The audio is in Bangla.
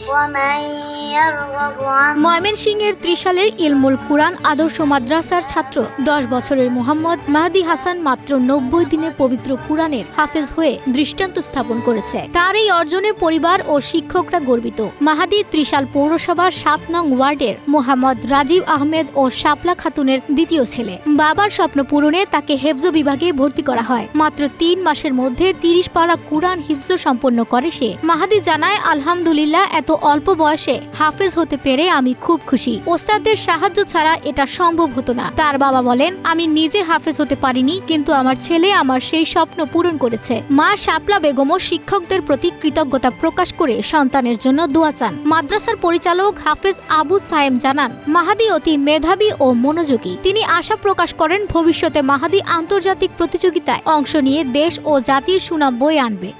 ময়মেন ময়মনসিংহের ত্রিশালের ইলমুল কুরআন আদর্শ মাদ্রাসার ছাত্র। দশ বছরের মোহাম্মদ মাহাদি হাসান মাত্র নব্বই দিনে পবিত্র কুরআনের হাফেজ হয়ে দৃষ্টান্ত স্থাপন করেছে। তার এই অর্জনে পরিবার ও শিক্ষকরা গর্বিত। মাহাদি ত্রিশাল পৌরসভার সাত নং ওয়ার্ডের মোহাম্মদ রাজীব আহমেদ ও শাপলা খাতুনের দ্বিতীয় ছেলে। বাবার স্বপ্ন পূরণে তাকে হেফজ বিভাগে ভর্তি করা হয়। মাত্র তিন মাসের মধ্যে তিরিশ পাড়া কুরআন হিফজ সম্পন্ন করে সে। মাহাদি জানায়, আলহামদুলিল্লাহ এত অল্প বয়সে হাফেজ হতে পেরে আমি খুব খুশি। ওস্তাদের সাহায্য ছাড়া এটা সম্ভব হতো না। তার বাবা বলেন, আমি নিজে হাফেজ হতে পারিনি, কিন্তু আমার ছেলে আমার সেই স্বপ্ন পূরণ করেছে। মা শাপলা বেগমও শিক্ষকদের প্রতি কৃতজ্ঞতা প্রকাশ করে সন্তানের জন্য দোয়া চান। মাদ্রাসার পরিচালক হাফেজ আবু সায়েম জানান, মাহাদি অতি মেধাবী ও মনোযোগী। তিনি আশা প্রকাশ করেন, ভবিষ্যতে মাহাদি আন্তর্জাতিক প্রতিযোগিতায় অংশ নিয়ে দেশ ও জাতির সুনাম বয়ে আনবে।